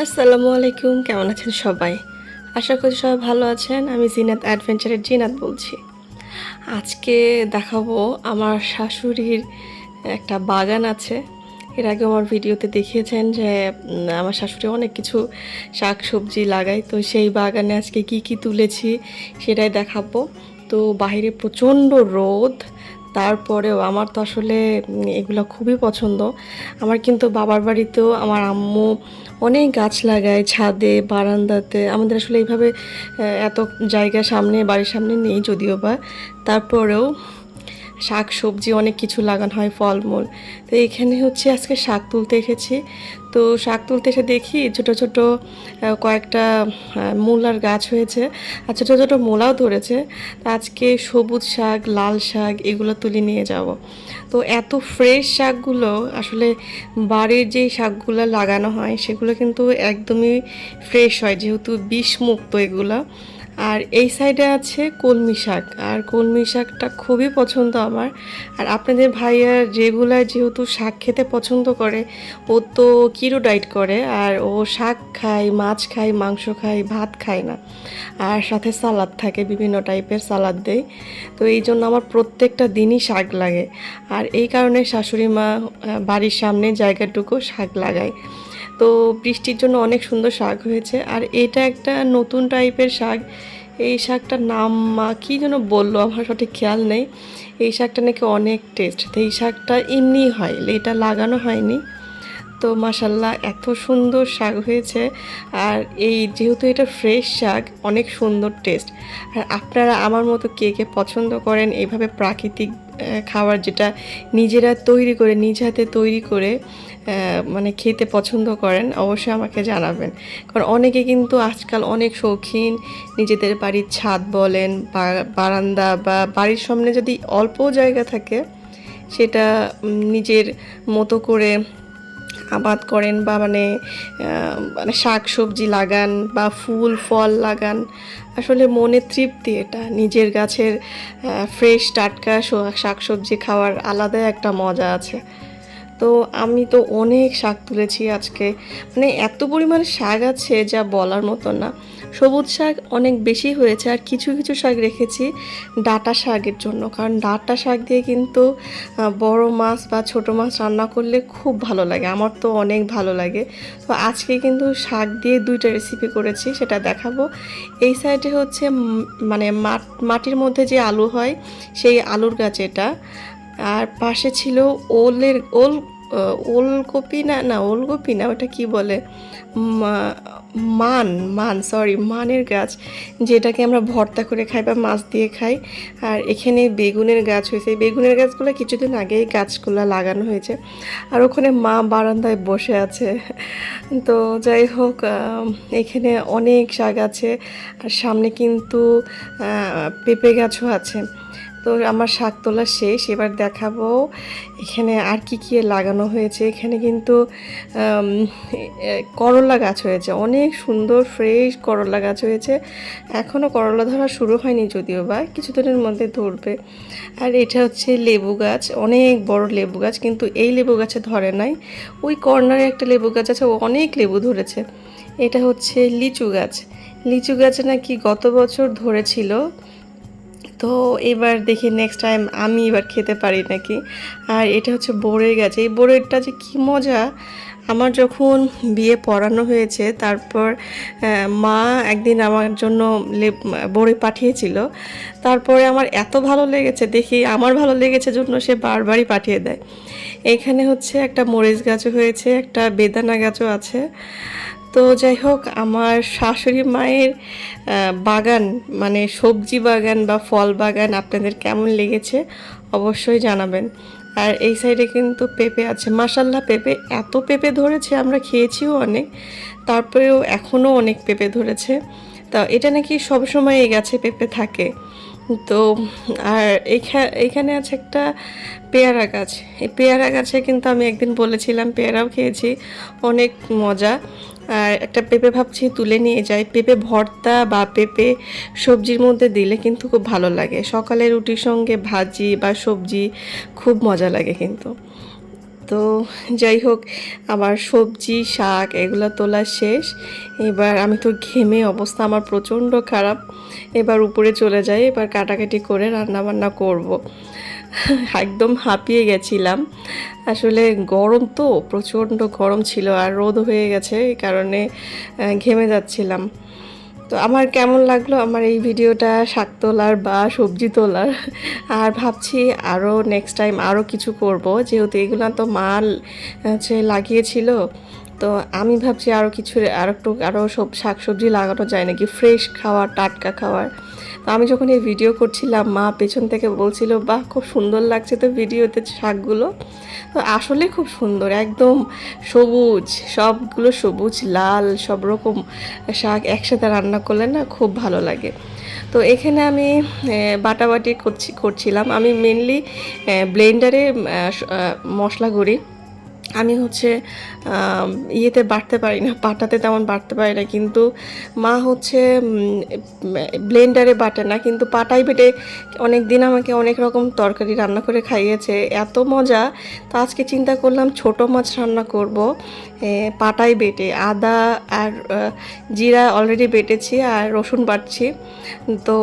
আসসালামু আলাইকুম, কেমন আছেন সবাই? আশা করি সবাই ভালো আছেন। আমি জিনাত অ্যাডভেঞ্চারের জিনাত বলছি। আজকে দেখাবো আমার শাশুড়ির একটা বাগান আছে। এর আগে আমার ভিডিওতে দেখিয়েছেন যে আমার শাশুড়ি অনেক কিছু শাক সবজি লাগায়। তো সেই বাগানে আজকে কি কি তুলেছি সেটাই দেখাবো। তো বাইরে প্রচণ্ড রোদ, তারপরেও আমার তো আসলে এগুলো খুবই পছন্দ। আমার কিন্তু বাবার বাড়িতেও আমার আম্মু অনেক গাছ লাগায় ছাদে, বারান্দাতে। আমাদের আসলে এইভাবে এত জায়গা সামনে, বাড়ির সামনে নেই যদিও বা। তারপরেও শাক সবজি অনেক কিছু লাগানো হয়, ফলমূল। তো এখানে হচ্ছে আজকে শাক তুলতে এসেছি। তো শাক তুলতে এসে দেখি ছোট ছোট কয়েকটা মূলার গাছ হয়েছে আর ছোটো ছোটো মূলাও ধরেছে। তো আজকে সবুজ শাক, লাল শাক এগুলো তুলে নিয়ে যাব। তো এত ফ্রেশ শাকগুলো, আসলে বাড়ির যেই শাকগুলো লাগানো হয় সেগুলো কিন্তু একদমই ফ্রেশ হয়, যেহেতু বিষমুক্ত এগুলো। আর এই সাইডে আছে কলমি শাক। আর কলমি শাকটা খুবই পছন্দ আমার। আর আপনাদের ভাইয়া রেগুলার যেহেতু শাক খেতে পছন্দ করে, ও তো কিরো ডাইট করে, আর ও শাক খায়, মাছ খায়, মাংস খায়, ভাত খায় না। আর সাথে সালাদ থাকে, বিভিন্ন টাইপের সালাদ দেয়। তো এই জন্য আমার প্রত্যেকটা দিনই শাক লাগে। আর এই কারণে শাশুড়ি মা বাড়ির সামনে জায়গাটুকু শাক লাগায়। তো বৃষ্টির জন্য অনেক সুন্দর শাক হয়েছে। আর এটা একটা নতুন টাইপের শাক। এই শাকটার নাম মা, কী যেন বলল, আমার সঠিক খেয়াল নেই। এই শাকটা নাকি অনেক টেস্ট তো এই শাকটা এমনি হয়, এটা লাগানো হয়নি। তো মাসাল্লাহ এত সুন্দর শাক হয়েছে। আর এই যেহেতু এটা ফ্রেশ শাক, অনেক সুন্দর টেস্ট আর আপনারা আমার মতো কে কে পছন্দ করেন এইভাবে প্রাকৃতিক খাবার যেটা নিজেরা তৈরি করে, নিজ হাতে তৈরি করে মানে খেতে পছন্দ করেন, অবশ্যই আমাকে জানাবেন। কারণ অনেকে কিন্তু আজকাল অনেক শৌখিন, নিজেদের বাড়ির ছাদ বলেন, বা- বারান্দা বা বাড়ির সামনে যদি অল্প জায়গা থাকে, সেটা নিজের মতো করে আবাদ করেন বা মানে মানে শাক সবজি লাগান বা ফুল, ফল লাগান। আসলে মনে তৃপ্তি এটা। নিজের গাছের ফ্রেশ টাটকা শাক সবজি খাওয়ার আলাদা একটা মজা আছে। তো আমি তো অনেক শাক তুলেছি আজকে। মানে এত পরিমাণ শাক আছে যা বলার মতো না। সবুজ শাক অনেক বেশি হয়েছে আর কিছু কিছু শাক রেখেছি ডাটা শাকের জন্য। কারণ ডাটা শাক দিয়ে কিন্তু বড় মাছ বা ছোট মাছ রান্না করলে খুব ভালো লাগে। আমার তো অনেক ভালো লাগে। তো আজকে কিন্তু শাক দিয়ে দুইটা রেসিপি করেছি, সেটা দেখাবো। এই সাইডে হচ্ছে মানে মাট, মাটির মধ্যে যে আলু হয়, সেই আলুর গাছ এটা। আর পাশে ছিল ওলের, ওল ওলকপি না না, ওলকপি না, ওটা কি বলে? মান মান সরি মানের গাছ, যেটাকে আমরা ভর্তা করে খাই বা মাছ দিয়ে খাই। আর এখানে বেগুনের গাছ হয়েছে। বেগুনের গাছগুলো কিছুদিন আগেই গাছগুলো লাগানো হয়েছে। আর ওখানে মা বারান্দায় বসে আছে। তো যাই হোক এখানে অনেক শাক আছে। আর সামনে কিন্তু পেঁপে গাছও আছে। তো আমার শাক তোলা শেষ, এবার দেখাবো এখানে আর কি কি লাগানো হয়েছে। এখানে কিন্তু করলা গাছ হয়েছে। অনেক সুন্দর ফ্রেশ করলা গাছ হয়েছে। এখনও করলা ধরা শুরু হয়নি যদিও বা, কিছুদিনের মধ্যে ধরবে। আর এটা হচ্ছে লেবু গাছ, অনেক বড় লেবু গাছ, কিন্তু এই লেবু গাছে ধরে নাই। ওই কর্নারে একটা লেবু গাছ আছে, ও অনেক লেবু ধরেছে। এটা হচ্ছে লিচু গাছ। লিচু গাছ নাকি গত বছর ধরেছিল তো এবার দেখি নেক্সট টাইম আমি এবার খেতে পারি নাকি। আর এটা হচ্ছে বোরের গাছ। এই বোরেরটা যে কী মজা। আমার যখন বিয়ে পড়ানো হয়েছে, তারপর মা একদিন আমার জন্য বড়ি পাঠিয়েছিল। তারপরে আমার এত ভালো লেগেছে, দেখি আমার ভালো লেগেছে জন্য সে বারবারই পাঠিয়ে দেয়। এখানে হচ্ছে একটা মরিচ গাছও হয়েছে, একটা বেদানা গাছও আছে। তো যাই হোক, আমার শাশুড়ি মায়ের বাগান মানে সবজি বাগান বা ফল বাগান আপনাদের কেমন লেগেছে অবশ্যই জানাবেন। আর এই সাইডে কিন্তু পেঁপে আছে। মাসাল্লাহ পেঁপে এত পেঁপে ধরেছে, আমরা খেয়েছিও অনেক। তারপরেও এখনও অনেক পেঁপে ধরেছে। তা এটা নাকি সবসময় এই গাছে পেঁপে থাকে। তো, আর এইখা- এইখানে আছে একটা পেয়ারা গাছ। এই পেয়ারা গাছে কিন্তু আমি একদিন বলেছিলাম, পেয়ারাও খেয়েছি, অনেক মজা। আর একটা পেঁপে ভাবছি তুলে নিয়ে যাই। পেঁপে ভর্তা বা পেঁপে সবজির মধ্যে দিলে কিন্তু খুব ভালো লাগে। সকালে রুটির সঙ্গে ভাজি বা সবজি খুব মজা লাগে কিন্তু। তো যাই হোক, আমার সবজি, শাক এগুলো তোলা শেষ। এবার আমি তো ঘেমে অবস্থা আমার প্রচণ্ড খারাপ। এবার উপরে চলে যাই, এবার কাটাকাটি করে রান্না বান্না করব। একদম হাঁপিয়ে গেছিলাম। আসলে গরম তো, প্রচণ্ড গরম ছিল আর রোদ হয়ে গেছে এই কারণে ঘেমে যাচ্ছিলাম। তো আমার কেমন লাগল আমার এই ভিডিওটা, শাক তোলার বা সবজি তোলার? আর ভাবছি আরও নেক্সট টাইম আরও কিছু করব, যেহেতু এগুলো তো মাল, হচ্ছে লাগিয়েছিল। তো আমি ভাবছি আরও কিছু, আর একটু আরও সব শাক সবজি লাগানো যায় নাকি? ফ্রেশ খাওয়ার, টাটকা খাওয়ার। তো আমি যখন এই ভিডিও করছিলাম, মা পেছন থেকে বলছিল, বাহ, খুব সুন্দর লাগছে তো ভিডিওতে শাকগুলো। তো আসলে খুব সুন্দর, একদম সবুজ, সবগুলো সবুজ, লাল, সব রকম শাক একসাথে রান্না করলে না খুব ভালো লাগে। তো এখানে আমি বাটাবাটি করছি, করছিলাম। আমি মেনলি ব্লেন্ডারে মশলা করি। আমি হচ্ছে ইয়েতে বাড়তে পারি না, বাটাতে তেমন বাড়তে পারি না, কিন্তু মা হচ্ছে ব্লেন্ডারে বাটে না, কিন্তু পাটাই বেটে অনেক দিন আমাকে অনেক রকম তরকারি রান্না করে খাইয়েছে, এত মজা। তা আজকে চিন্তা করলাম ছোট মাছ রান্না করব পাটাই বেটে, আদা আর জিরা অলরেডি বেটেছি আর রসুন বাটছি। তো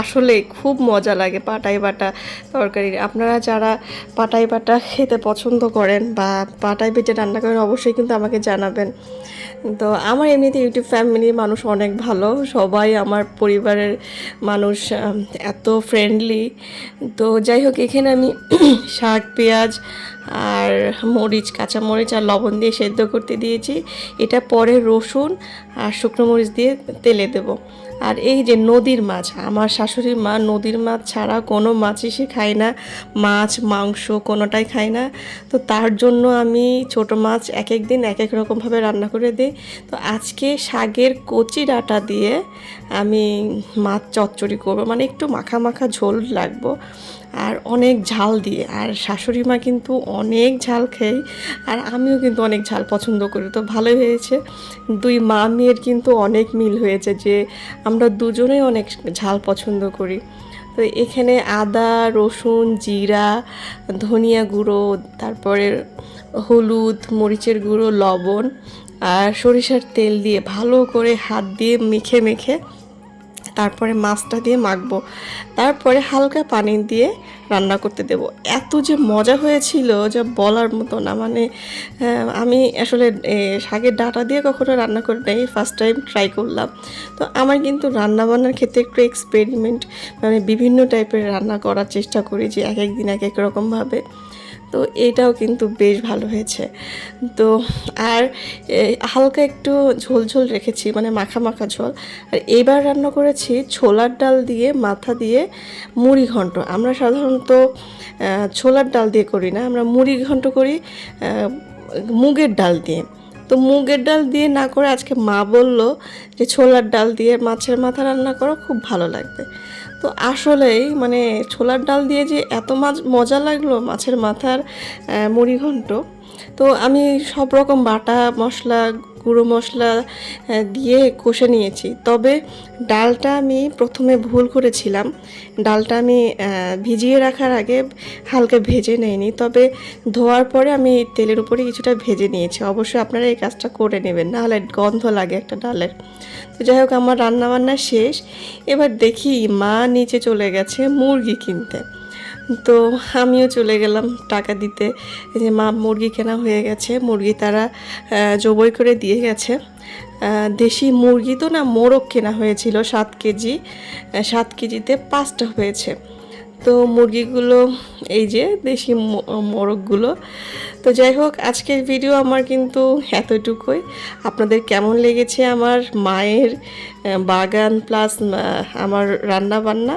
আসলে খুব মজা লাগে পাটাই বাটা তরকারি। আপনারা যারা পাটাই বাটা খেতে পছন্দ করেন বা পাটাই বেটে রান্না করেন, অবশ্যই কিন্তু আমাকে জানাবেন। তো আমার এমনিতে ইউটিউব ফ্যামিলির মানুষ অনেক ভালো, সবাই আমার পরিবারের মানুষ এত ফ্রেন্ডলি তো যাই হোক, এখানে আমি শাক, পেঁয়াজ আর মরিচ, কাঁচা মরিচ আর লবণ দিয়ে সেদ্ধ করতে দিয়েছি। এটা পরে রসুন আর শুকনো মরিচ দিয়ে তেলে দেবো। আর এই যে নদীর মাছ, আমার শাশুড়ির মা নদীর মাছ ছাড়া কোনো মাছই সে খায় না। মাছ, মাংস কোনোটাই খায় না। তো তার জন্য আমি ছোট মাছ এক এক দিন এক এক রকমভাবে রান্না করে দিই। তো আজকে শাকের কচি ডাটা দিয়ে আমি মাছ চচ্চড়ি করব। মানে একটু মাখা মাখা ঝোল লাগবো আর অনেক ঝাল দিয়ে। আর শাশুড়ি মা কিন্তু অনেক ঝাল খাই আর আমিও কিন্তু অনেক ঝাল পছন্দ করি। তো ভালোই হয়েছে। দুই মা মেয়ের কিন্তু অনেক মিল হয়েছে যে আমরা দুজনেই অনেক ঝাল পছন্দ করি। তো এখানে আদা, রসুন, জিরা, ধনিয়া গুঁড়ো, তারপরে হলুদ, মরিচের গুঁড়ো, লবণ আর সরিষার তেল দিয়ে ভালো করে হাত দিয়ে মেখে মেখে তারপরে মাছটা দিয়ে মাখবো। তারপরে হালকা পানি দিয়ে রান্না করতে দেব। এত যে মজা হয়েছিল, যা বলার মতো না। মানে আমি আসলে শাকের ডাটা দিয়ে কখনো রান্না করে নাই ফার্স্ট টাইম ট্রাই করলাম। তো আমার কিন্তু রান্না বান্নার ক্ষেত্রে একটু এক্সপেরিমেন্ট মানে বিভিন্ন টাইপের রান্না করার চেষ্টা করি যে এক এক দিন এক এক রকমভাবে তো এটাও কিন্তু বেশ ভালো হয়েছে। তো আর হালকা একটু ঝোল ঝোল রেখেছি মানে মাখা মাখা ঝোল। আর এবার রান্না করেছি ছোলার ডাল দিয়ে মাথা দিয়ে মুড়ি ঘন্ট। আমরা সাধারণত ছোলার ডাল দিয়ে করি না, আমরা মুড়ি ঘন্ট করি মুগের ডাল দিয়ে। তো মুগের ডাল দিয়ে না করে আজকে মা বলল যে ছোলার ডাল দিয়ে মাছের মাথা রান্না করো, খুব ভালো লাগবে। তো আসলেই মানে ছোলার ডাল দিয়ে যে এত মাছ মজা লাগল মাছের মাথার মুড়িঘণ্ট। তো আমি সব রকম বাটা মশলা, গুঁড়ো মশলা দিয়ে কষে নিয়েছি। তবে ডালটা আমি প্রথমে ভুল করেছিলাম। ডালটা আমি ভিজিয়ে রাখার আগে হালকা ভেজে নেইনি। তবে ধোয়ার পরে আমি তেলের উপরে কিছুটা ভেজে নিয়েছি। অবশ্যই আপনারা এই কাজটা করে নেবেন, নাহলে গন্ধ লাগে একটা ডালের। তো যাই হোক, আমার রান্না বান্না শেষ। এবার দেখি মা নিচে চলে গেছে মুরগি কিনতে। তো আমিও চলে গেলাম টাকা দিতে। এই যে মা মুরগি কেনা হয়ে গেছে। মুরগি তারা জবই করে দিয়ে গেছে। দেশি মুরগি তো না মোরগ কেনা হয়েছিল সাত কেজি। সাত কেজিতে পাঁচটা হয়েছে। তো মুরগিগুলো, এই যে দেশি মোরগগুলো। তো যাই হোক, আজকের ভিডিও আমার কিন্তু এতটুকুই। আপনাদের কেমন লেগেছে আমার মায়ের বাগান প্লাস আমার রান্না বান্না